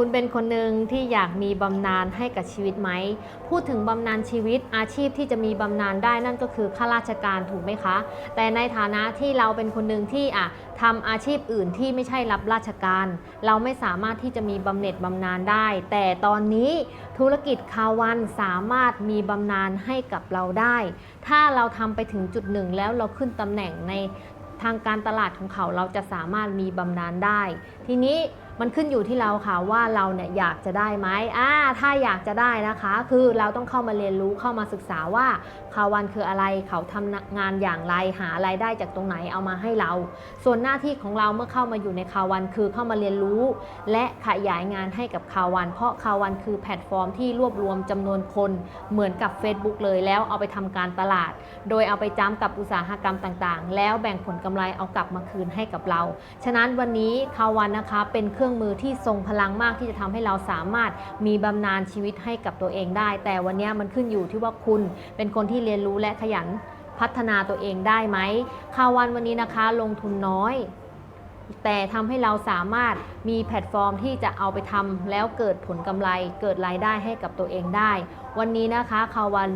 คุณเป็นคนหนึ่งที่อยากมีบำนาญให้กับชีวิตไหม พูดถึงบำนาญชีวิตอาชีพที่จะมีบำนาญได้นั่นก็คือข้าราชการถูกไหมคะ แต่ในฐานะที่เราเป็นคนหนึ่งที่อะทำอาชีพอื่นที่ไม่ใช่รับราชการ เราไม่สามารถที่จะมีบำเหน็จบำนาญได้ แต่ตอนนี้ธุรกิจคาวันสามารถมีบำนาญให้กับเราได้ ถ้าเราทำไปถึงจุดหนึ่งแล้วเราขึ้นตำแหน่งในทางการตลาดของเขาเราจะสามารถมีบำนาญได้ ทีนี้ มันขึ้นอยู่ที่เราค่ะว่าเราเนี่ยอยากจะได้ไหมอ่าถ้าอยากจะได้นะคะ คือเราต้องเข้ามาเรียนรู้เข้ามาศึกษาว่าคาวันคืออะไรเขาทำงานอย่างไรหาไรายได้จากตรงไหนเอามาให้เรา ส่วนหน้าที่ของเราเมื่อเข้ามาอยู่ในคาวันคือเข้ามาเรียนรู้ และขยายงานให้กับคาวัน เพราะคาวันคือแพลตฟอร์มที่รวบรวมจำนวนคนเหมือนกับ Facebook เลยแล้วเอาไปทำการตลาด โดยเอาไปจ้ำกับอุตสาหกรรมต่างๆ แล้วแบ่งผลกำไรเอากลับมาคืนให้กับเรา ฉะนั้นวันนี้คาวันนะคะเป็นเครื่องื่องมือที่ทรงพลังมากที่จะทำให้เราสามารถมีบำนาญชีวิตให้กับตัวเองได้ แต่วันนี้มันขึ้นอยู่ที่ว่าคุณเป็นคนที่เรียนรู้และขยันพัฒนาตัวเองได้ไหมคาววันวันนี้นะคะลงทุนน้อยแต่ทำให้เราสามารถมีแพลตฟอร์มที่จะเอาไปทำแล้วเกิดผลกำไรเกิดรายได้ให้กับตัวเองได้ วันนี้นะคะคาวัน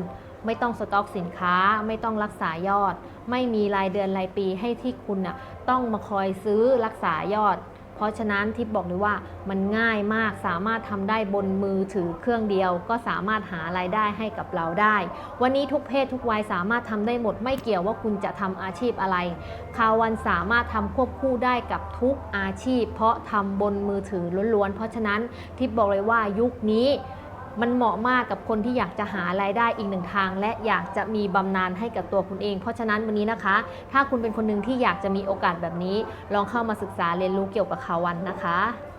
ไม่ต้องสต็อกสินค้า ไม่ต้องรักษายอด ไม่มีรายเดือนรายปีให้ที่คุณน่ะต้องมาคอยซื้อรักษายอด ราะฉะนั้นทิปบอกเลยว่ามันง่ายมากสามารถทำได้บนมือถือเครื่องเดียว ก็สามารถหารายได้ให้กับเราได้ วันนี้ทุกเพศทุกวัยสามารถทำได้หมดไม่เกี่ยวว่าคุณจะทำอาชีพอะไรคาวันสามารถทำควบคู่ได้กับทุกอาชีพ เพราะทำบนมือถือล้วนๆเพราะฉะนั้นทิปบอกเลยว่ายุคนี้ มันเหมาะมากกับคนที่อยากจะหารายได้อีกหนึ่งทาง และอยากจะมีบำนาญให้กับตัวคุณเอง เพราะฉะนั้นวันนี้นะคะ ถ้าคุณเป็นคนหนึ่งที่อยากจะมีโอกาสแบบนี้ ลองเข้ามาศึกษาเรียนรู้เกี่ยวกับคาวันนะคะ